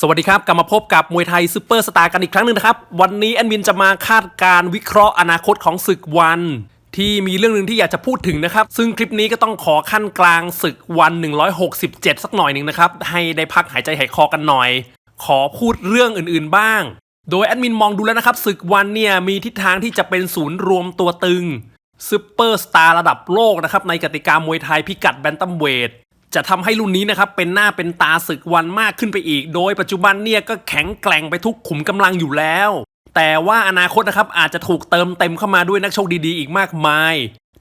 สวัสดีครับ กลับมาพบกับมวยไทยซูเปอร์สตาร์กันอีกครั้งหนึ่งนะครับ วันนี้แอดมินจะมาคาดการวิเคราะห์อนาคตของศึกวัน ที่มีเรื่องหนึ่งที่อยากจะพูดถึงนะครับ ซึ่งคลิปนี้ก็ต้องขอขั้นกลางศึกวัน 167 สักหน่อยหนึ่งนะครับ ให้ได้พักหายใจหายคอกันหน่อย ขอพูดเรื่องอื่นๆบ้าง โดยแอดมินมองดูแล้วนะครับศึกวันเนี่ยมีทิศทางที่จะเป็นศูนย์รวมตัวตึงซูเปอร์สตาร์ระดับโลกนะครับในกติกามวยไทยพิกัดแบนตัมเวท จะทำให้รุ่นนี้นะครับเป็นหน้าเป็นตาศึกวันมากขึ้นไปอีก โดยปัจจุบันเนี่ยก็แข็งแกร่งไปทุกขุมกำลังอยู่แล้ว แต่ว่าอนาคตนะครับอาจจะถูกเติมเต็มเข้ามาด้วยนักโชคดีๆ อีกมากมาย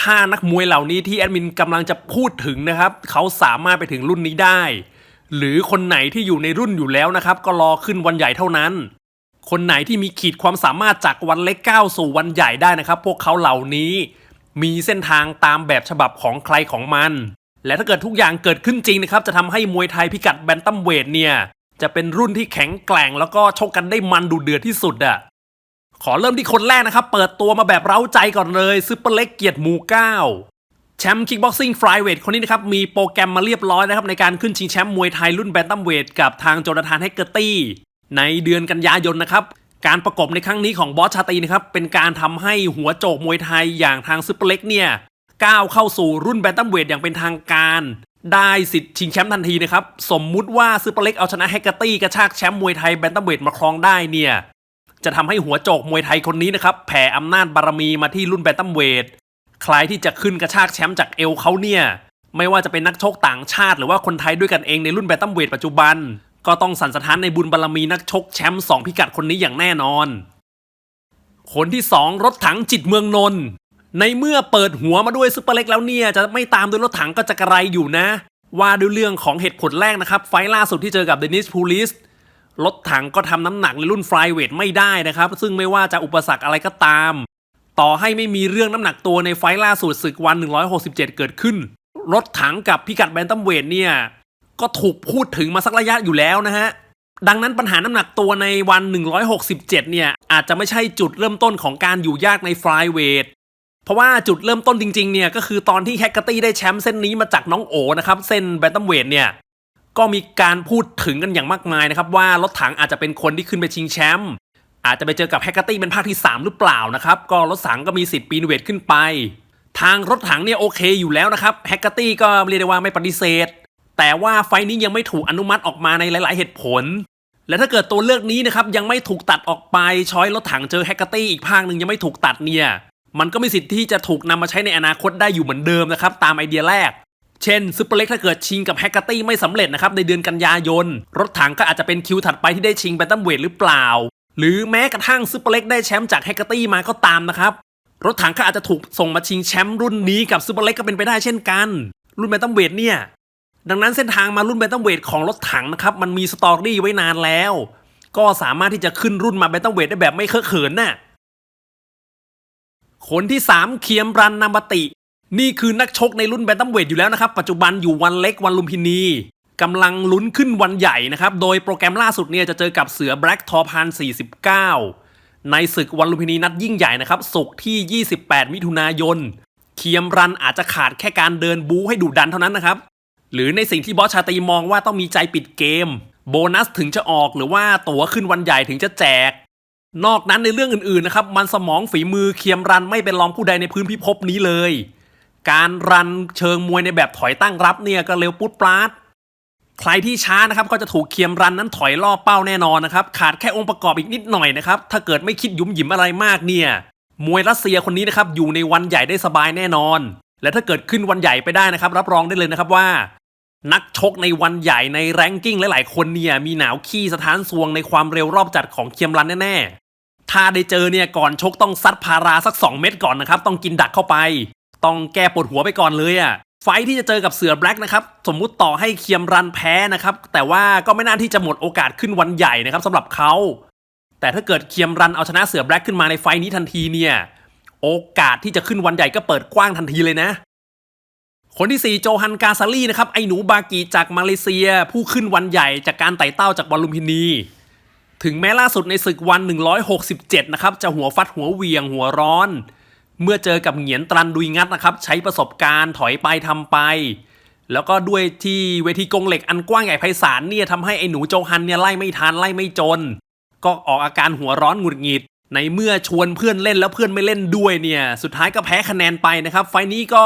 ถ้านักมวยเหล่านี้ที่แอดมินกำลังจะพูดถึงนะครับเขาสามารถไปถึงรุ่นนี้ได้ หรือคนไหนที่อยู่ในรุ่นอยู่แล้วนะครับก็รอขึ้นวันใหญ่เท่านั้น คนไหนที่มีขีดความสามารถจากวันเล็กก้าวสู่วันใหญ่ได้นะครับ พวกเขาเหล่านี้มีเส้นทางตามแบบฉบับของใครของมัน และถ้าเกิดทุกอย่างเกิดขึ้นจริงนะครับจะทำให้มวยไทยพิกัดแบนตัมเวทเนี่ยจะเป็นรุ่นที่แข็งแกร่งแล้วก็ชกกันได้มันดูเดือดที่สุดอะขอเริ่มที่คนแรกนะครับ เปิดตัวมาแบบเร้าใจก่อนเลยซุปเปอร์เล็กเกียรติหมู่เก้าแชมป์คิกบ็อกซิ่งฟลายเวทคนนี้นะครับ มีโปรแกรมมาเรียบร้อยนะครับ ในการขึ้นชิงแชมป์มวยไทยรุ่นแบนตัมเวทกับทางโจนาธานแฮกเกอร์ตี้ ในเดือนกันยายนนะครับ การประกบในครั้งนี้ของบอสชาตีนะครับ เป็นการทำให้หัวโจกมวยไทยอย่างทางซุปเปอร์เล็กเนี่ย ก้าวเข้าสู่รุ่นแบนตัมเวทอย่างเป็นทางการ ได้สิทธิ์ชิงแชมป์ทันทีนะครับ สมมุติว่าซุปเปอร์เล็กเอาชนะแฮกเกอร์ตี้กระชากแชมป์มวยไทยแบนตัมเวทมาครองได้เนี่ย จะทำให้หัวโจกมวยไทยคนนี้นะครับแผ่อำนาจบารมีมาที่รุ่นแบนตัมเวทใครที่จะขึ้นกระชากแชมป์จากเอวเขาเนี่ยไม่ว่าจะเป็นนักชกต่างชาติ หรือว่าคนไทยด้วยกันเองในรุ่นแบนตัมเวทปัจจุบัน ก็ต้องสั่นสะท้านในบุญบารมีนักชกแชมป์สองพิกัดคนนี้อย่างแน่นอน คนที่ 2 รถถังจิตเมืองนนท์ ในเมื่อเปิดหัวมาด้วยซุปเปอร์เล็กแล้วเนี่ย จะไม่ตามด้วยรถถังก็จะกระไรอยู่นะ ว่าด้วยเรื่องของเหตุผลแรกนะครับ ไฟล่าสุดที่เจอกับเดนิสพูลิสรถถังก็ทำน้ำหนักในรุ่นไฟลายเวทไม่ได้นะครับ ซึ่งไม่ว่าจะอุปสรรคอะไรก็ตาม ต่อให้ไม่มีเรื่องน้ำหนักตัวในไฟล์ล่าสุดศึกวัน 167 เกิดขึ้น รถถังกับพิกัดแบนตัมเวทเนี่ยก็ถูกพูดถึงมาสักระยะอยู่แล้วนะฮะดังนั้นปัญหาน้ำหนักตัวในวัน 167 เนี่ย อาจจะไม่ใช่จุดเริ่มต้นของการอยู่ยากในฟลายเวท เพราะว่าจุดเริ่มต้นจริงๆเนี่ยก็คือตอนที่แฮกเกอร์ตี้ได้แชมป์เส้นนี้มาจากน้องโอนะครับ เส้นแบนตัมเวทเนี่ยก็มีการพูดถึงกันอย่างมากมายนะครับ ว่ารถถังอาจจะเป็นคนที่ขึ้นไปชิงแชมป์อาจจะไปเจอกับแฮกเกอร์ตี้เป็นภาคที่ 3 หรือเปล่านะครับ ก็รถถังก็มีสิทธิ์ปีนเวทขึ้นไป ทางรถถังเนี่ยโอเคอยู่แล้วนะครับแฮกเกอร์ตี้ก็เรียกได้ว่าไม่ปฏิเสธ แต่ว่าไฟนี้ยังไม่ถูกอนุมัติออกมาในหลาย ๆ เหตุผล และถ้าเกิดตัวเลือกนี้นะครับยังไม่ถูกตัดออกไปช้อยรถถังเจอแฮกเกอร์ตี้อีกภาคหนึ่งยังไม่ถูกตัดเนี่ย มันก็มีสิทธิ์ที่จะถูกนำมาใช้ในอนาคตได้อยู่เหมือนเดิมนะครับ ตามไอเดียแรก เช่นซูเปอร์เล็กถ้าเกิดชิงกับแฮกเกอร์ตี้ไม่สำเร็จนะครับในเดือนกันยายน รถถังก็อาจจะเป็นคิวถัดไปที่ได้ชิงแบนตัมเวทหรือเปล่า หรือแม้กระทั่งซูเปอร์เล็กได้แชมป์จากแฮกเกอร์ตี้มาก็ตามนะครับรถถังก็อาจจะถูกส่งมาชิงแชมป์รุ่นนี้กับซูเปอร์เล็กก็เป็นไปได้เช่นกัน รุ่นแบนตัมเวทเนี่ยดังนั้นเส้นทางมารุ่นแบนตัมเวทของรถถังนะครับมันมีสตอรี่ไว้นานแล้ว ก็สามารถที่จะขึ้นรุ่นมาแบนตัมเวทได้แบบไม่เคอะเขินน่ะ คนที่ 3 เคียมรันนามติ นี่คือนักชกในรุ่นแบนตัมเวทอยู่แล้วนะครับ ปัจจุบันอยู่วันเล็กวันลุมพินีกำลังลุ้นขึ้นวันใหญ่นะครับ โดยโปรแกรมล่าสุดเนี่ยจะเจอกับเสือแบล็กทอพัน49 ในศึกวันลุมพินีนัดยิ่งใหญ่นะครับศุกร์ที่ 28 มิถุนายน เคียมรันอาจจะขาดแค่การเดินบู๊ให้ดุดันเท่านั้นนะครับ หรือในสิ่งที่บอสชาตรีมองว่าต้องมีใจปิดเกม โบนัสถึงจะออกหรือว่าตั๋วขึ้นวันใหญ่ถึงจะแจก นอกนั้นในเรื่องอื่นๆนะครับมันสมองฝีมือเคียมรันไม่เป็นรองผู้ใดในพื้นพิภพนี้เลย การรันเชิงมวยในแบบถอยตั้งรับเนี่ยก็เร็วปุ๊ดปราดใครที่ช้านะครับก็จะถูกเคียมรันนั้นถอยล่อเป้าแน่นอนนะครับขาดแค่องค์ประกอบอีกนิดหน่อยนะครับถ้าเกิดไม่คิดยุ่มหยิมอะไรมากเนี่ยมวยรัสเซียคนนี้นะครับอยู่ในวันใหญ่ได้สบายแน่นอน และถ้าเกิดขึ้นวันใหญ่ไปได้นะครับ รับรองได้เลยนะครับว่า นักชกในวันใหญ่ในแรงกิ้งหลายๆคนเนี่ยมีหนาวขี้สถานสวงในความเร็วรอบจัดของเคียมรันแน่ ถ้าได้เจอเนี่ยก่อนชกต้องซัดพาราสัก 2 เม็ดก่อนนะครับ ต้องกินดักเข้าไป ต้องแก้ปวดหัวไปก่อนเลยอะ่ะไฟที่จะเจอกับเสือแบล็กนะครับ สมมุติต่อให้เคียมรันแพ้นะครับ แต่ว่าก็ไม่น่าที่จะหมดโอกาสขึ้นวันใหญ่นะครับสำหรับเขา แต่ถ้าเกิดเคียมรันเอาชนะเสือแบล็กขึ้นมาในไฟนี้ทันทีเนี่ยโอกาสที่จะขึ้นวันใหญ่ก็เปิดกว้างทันทีเลยนะ คนที่ 4 โจฮันกาซาลีนะครับไอหนูบากีจากมาเลเซีย ผู้ขึ้นวันใหญ่จากการไต่เต้าจากบอลลุมพินี ถึงแม้ล่าสุดในศึกวัน 167 นะครับ จะหัวฟัดหัวเวียงหัวร้อน เมื่อเจอกับเหงียนตรันดุยงัดนะครับ ใช้ประสบการณ์ถอยไปทำไป แล้วก็ด้วยที่เวทีกงเหล็กอันกว้างใหญ่ไพศาลเนี่ยทำให้ไอ้หนูโจฮันเนี่ยไล่ไม่ทันไล่ไม่จน ก็ออกอาการหัวร้อนหงุดหงิด ในเมื่อชวนเพื่อนเล่นแล้วเพื่อนไม่เล่นด้วยเนี่ย สุดท้ายก็แพ้คะแนนไปนะครับ ไฟล์นี้ก็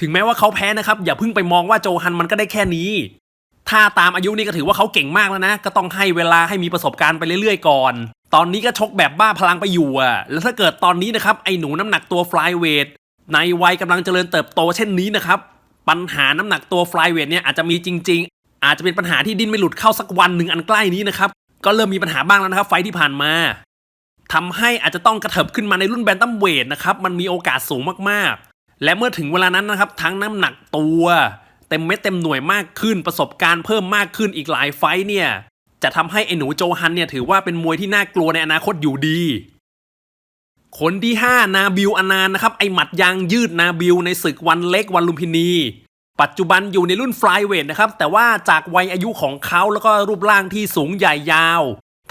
ถึงแม้ว่าเขาแพ้นะครับ อย่าเพิ่งไปมองว่าโจฮันมันก็ได้แค่นี้ ถ้าตามอายุนี่ก็ถือว่าเขาเก่งมากแล้วนะ ก็ต้องให้เวลาให้มีประสบการณ์ไปเรื่อยๆก่อน ตอนนี้ก็ชกแบบบ้าพลังไปอยู่อะ แล้วถ้าเกิดตอนนี้นะครับไอ้หนูน้ำหนักตัวฟลายเวทในวัยกำลังเจริญเติบโตเช่นนี้นะครับ ปัญหาน้ำหนักตัวฟลายเวทเนี่ยอาจจะมีจริง ๆ อาจจะเป็นปัญหาที่ดิ้นไม่หลุดเข้าสักวันหนึ่งอันใกล้นี้นะครับ ก็เริ่มมีปัญหาบ้างแล้วนะครับ ไฟที่ผ่านมาทำให้อาจจะต้องกระเถิบขึ้นมาในรุ่นแบนตัมเวทนะครับ มันมีโอกาสสูงมากๆ และเมื่อถึงเวลานั้นนะครับ ทั้งน้ำหนักตัว เต็มเม็ดเต็มหน่วยมากขึ้นประสบการณ์เพิ่มมากขึ้นอีกหลายไฟเนี่ย จะทำให้ไอ้หนูโจฮันเนี่ยถือว่าเป็นมวยที่น่ากลัวในอนาคตอยู่ดีคนที่ 5 นาบิลอนานนะครับ ไอหมัดยางยืดนาบิลในศึกวันเล็กวันลุมพินี ปัจจุบันอยู่ในรุ่นฟลายเวทนะครับ แต่ว่าจากวัยอายุของเขาแล้วก็รูปร่างที่สูงใหญ่ยาว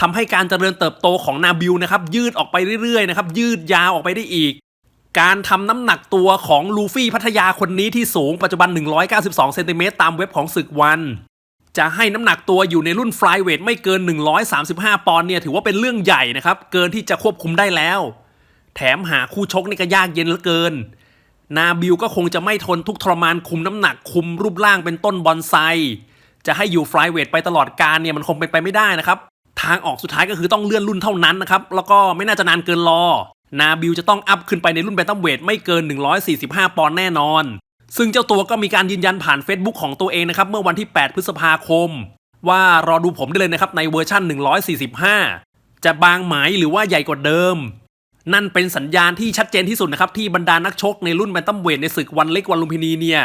ทำให้การเจริญเติบโตของนาบิลนะครับ ยืดออกไปเรื่อยๆนะครับ ยืดยาวออกไปได้อีก การทำน้ำหนักตัวของลูฟี่พัทยาคนนี้ที่สูงปัจจุบัน 192 เซนติเมตรตามเว็บของศึกวัน จะให้น้ำหนักตัวอยู่ในรุ่นฟลายเวทไม่เกิน 135 ปอนด์เนี่ยถือว่าเป็นเรื่องใหญ่นะครับ เกินที่จะควบคุมได้แล้ว แถมหาคู่ชกนี่ก็ยากเย็นเหลือเกิน นาบิลก็คงจะไม่ทนทุกทรมานคุมน้ำหนักคุมรูปร่างเป็นต้นบอนไซจะให้อยู่ฟลายเวทไปตลอดการเนี่ยมันคงเป็นไปไม่ได้นะครับทางออกสุดท้ายก็คือต้องเลื่อนรุ่นเท่านั้นนะครับแล้วก็ไม่น่าจะนานเกินรอ นาบิลจะต้องอัพขึ้นไปในรุ่นแบนตัมเวทไม่เกิน 145 ปอนด์แน่นอน ซึ่งเจ้าตัวก็มีการยืนยันผ่าน Facebook ของตัวเองนะครับเมื่อวันที่ 8 พฤษภาคม ว่ารอดูผมได้เลยนะครับในเวอร์ชั่น 145 จะบางไหมหรือว่าใหญ่กว่าเดิม นั่นเป็นสัญญาณที่ชัดเจนที่สุดนะครับที่บรรดานักชกในรุ่นแบนตัมเวทในศึกวันเล็กวันลุมพินีเนี่ย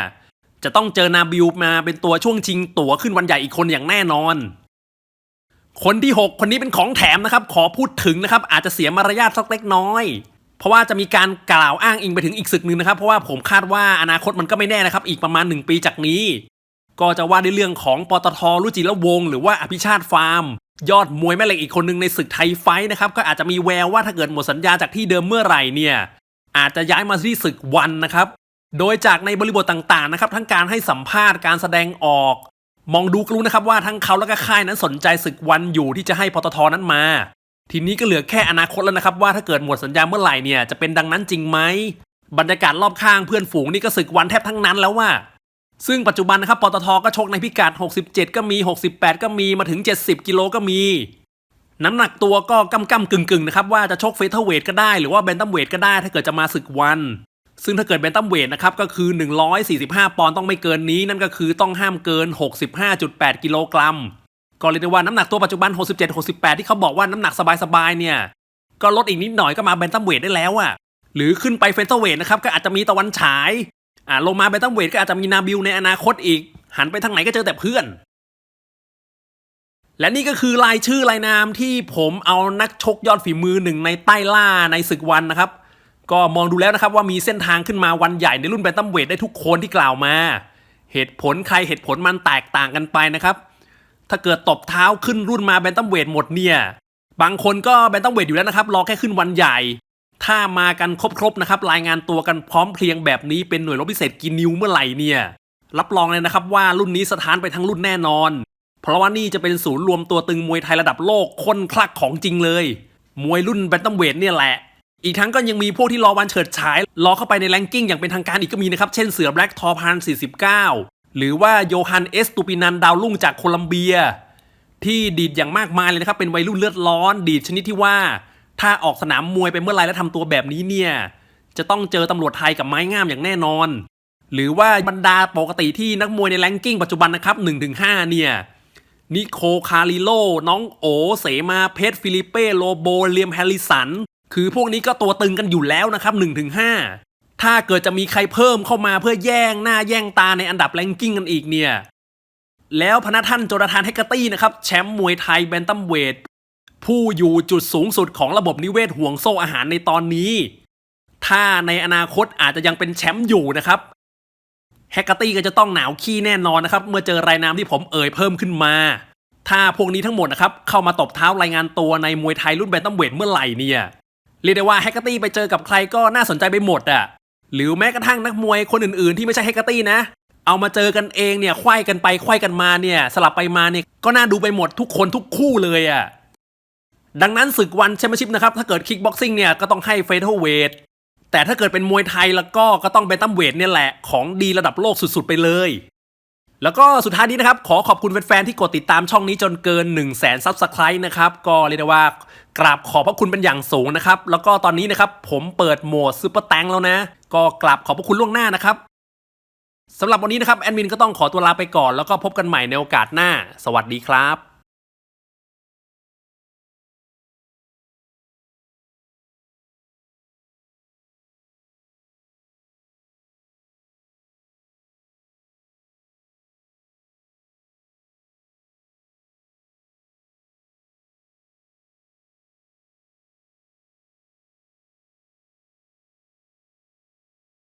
จะต้องเจอนาบิลมาเป็นตัวช่วงชิงตั๋วขึ้นวันใหญ่อีกคนอย่างแน่นอน คนที่ 6 คนนี้เป็นของแถมนะครับ ขอพูดถึงนะครับ อาจจะเสียมารยาทสักเล็กน้อย เพราะว่าจะมีการกล่าวอ้างอิงไปถึงอีกศึกหนึ่งนะครับ เพราะว่าผมคาดว่าอนาคตมันก็ไม่แน่นะครับ อีกประมาณ 1 ปีจากนี้ ก็จะว่าในเรื่องของปตทรุจิระวง หรือว่าอภิชาติฟาร์ม ยอดมวยแม่เหล็กอีกคนหนึ่งในศึกไทยไฟท์นะครับก็อาจจะมีแววว่าถ้าเกิดหมดสัญญาจากที่เดิมเมื่อไหร่เนี่ยอาจจะย้ายมาที่ศึกวันนะครับ โดยจากในบริบทต่างๆนะครับ ทั้งการให้สัมภาษณ์การแสดงออก มองดูก็รู้นะครับว่าทั้งเขาและก็ค่ายนั้นสนใจศึกวันอยู่ที่จะให้ปตทนั้นมา ทีนี้ก็เหลือแค่อนาคตแล้วนะครับว่าถ้าเกิดหมดสัญญาเมื่อไหร่เนี่ยจะเป็นดังนั้นจริงไหมบรรยากาศรอบข้างเพื่อนฝูงนี่ก็ศึกวันแทบทั้งนั้นแล้วว่า ซึ่งปัจจุบันนะครับปตทก็ชกในพิกัด 67 ก็มี 68 ก็มีมาถึง 70 กิโลก็มี น้ำหนักตัวก็กำกำกึ่งกึ่งๆนะครับว่าจะชกเฟเธอร์เวทก็ได้หรือว่าแบนตัมเวทก็ได้ถ้าเกิดจะมาศึกวัน ซึ่งถ้าเกิดแบนตัมเวทนะครับก็คือ 145 ปอนด์ต้องไม่เกินนี้ นั่นก็คือต้องห้ามเกิน 65.8 กิโลกรัม ก็เรียกได้ว่าน้ำหนักตัวปัจจุบัน 67-68 ที่เขาบอกว่าน้ำหนักสบายๆเนี่ย ก็ลดอีกนิดหน่อยก็มาแบนตัมเวทได้แล้วอะหรือขึ้นไปเฟเธอร์เวทนะครับก็อาจจะมีตะวันฉายอ่าลงมาแบนตัมเวทก็อาจจะมีนาบิลในอนาคตอีก หันไปทางไหนก็เจอแต่เพื่อน และนี่ก็คือรายชื่อรายนามที่ผมเอานักชกยอดฝีมือหนึ่งในใต้ล่าในศึกวันนะครับ ก็มองดูแล้วนะครับว่ามีเส้นทางขึ้นมาวันใหญ่ในรุ่นแบนตัมเวทได้ทุกคนที่กล่าวมา เหตุผลใครเหตุผลมันแตกต่างกันไปนะครับ ถ้าเกิดตบเท้าขึ้นรุ่นมาแบนตัมเวทหมดเนี่ย บางคนก็แบนตัมเวทอยู่แล้วนะครับรอแค่ขึ้นวันใหญ่ ถ้ามากันครบๆนะครับรายงานตัวกันพร้อมเพรียงแบบนี้เป็นหน่วยรบพิเศษกินนิวเมื่อไหร่เนี่ยรับรองเลยนะครับว่ารุ่นนี้สถานไปทั้งรุ่นแน่นอน เพราะว่านี่จะเป็นศูนย์รวมตัวตึงมวยไทยระดับโลกคนคลักของจริงเลย มวยรุ่นแบนตัมเวทเนี่ยแหละ อีกทั้งก็ยังมีพวกที่รอวันเฉิดฉาย รอเข้าไปในแรงกิ้งอย่างเป็นทางการอีกก็มีนะครับ เช่นเสือแบล็กทอพัน49 หรือว่าโยฮันเอสตูปินันดาวรุ่งจากโคลัมเบีย ที่ดีดอย่างมากมายเลยนะครับ เป็นวัยรุ่นเลือดร้อน ดีดชนิดที่ว่า ถ้าออกสนามมวยไปเมื่อไรแล้วทำตัวแบบนี้เนี่ย จะต้องเจอตำรวจไทยกับไม้งามอย่างแน่นอน หรือว่าบรรดาปกติที่นักมวยในแรงกิ้งปัจจุบันนะครับ1-5เนี่ยนิโคคาริโลน้องโอเสมาเพชรฟิลิเป้โลโบเลียมแฮร์ริสัน คือพวกนี้ก็ตัวตึงกันอยู่แล้วนะครับ1-5 ถ้าเกิดจะมีใครเพิ่มเข้ามาเพื่อแย่งหน้าแย่งตาในอันดับแรงกิ้งกันอีกเนี่ย แล้วพนักท่านโจนาธานเฮกเกอร์ตี้นะครับแชมป์มวยไทยแบนตัมเวทผู้อยู่จุดสูงสุดของระบบนิเวศห่วงโซ่อาหารในตอนนี้ ถ้าในอนาคตอาจจะยังเป็นแชมป์อยู่นะครับแฮกเกอร์ตี้ก็จะต้องหนาวขี้แน่นอนนะครับ เมื่อเจอรายนามที่ผมเอ่ยเพิ่มขึ้นมา ถ้าพวกนี้ทั้งหมดนะครับ เข้ามาตบเท้ารายงานตัวในมวยไทยรุ่นแบนตัมเวทเมื่อไหร่เนี่ย เรียกได้ว่าแฮกเกอร์ตี้ไปเจอกับใครก็น่าสนใจไปหมดอะหรือแม้กระทั่งนักมวยคนอื่นๆ ที่ไม่ใช่แฮกเกอร์ตี้นะ เอามาเจอกันเองเนี่ยไขว้กันไปไขว้กันมาเนี่ยสลับไปมาเนี่ยก็น่าดูไปหมดทุกคนทุกคู่เลยอะ่ะดังนั้นศึกวันแชมเปี้ยนชิพนะครับถ้าเกิดคิกบ็อกซิ่งเนี่ยก็ต้องให้เฟเธอร์เวทแต่ถ้าเกิดเป็นมวยไทยแล้วก็ก็ต้องเป็นตั้มเวทเนี่ยแหละของดีระดับโลกสุดๆไปเลย แล้วก็สุดท้ายนี้นะครับ ขอขอบคุณแฟนๆที่กดติดตามช่องนี้จนเกิน 1 0 0 0 0แสนซับสไครต์นะครับ ก็เรียกได้ว่ากราบขอบพระคุณเป็นอย่างสูงนะครับ แล้วก็ตอนนี้นะครับ ผมเปิดโหมดซูเปอร์แตงแล้วนะ ก็กราบขอบพระคุณล่วงหน้านะครับสำหรับวันนี้นะครับแอดมินก็ต้องขอตัวลาไปก่อนแล้วก็พบกันใหม่ในโอกาสหน้า สวัสดีครับ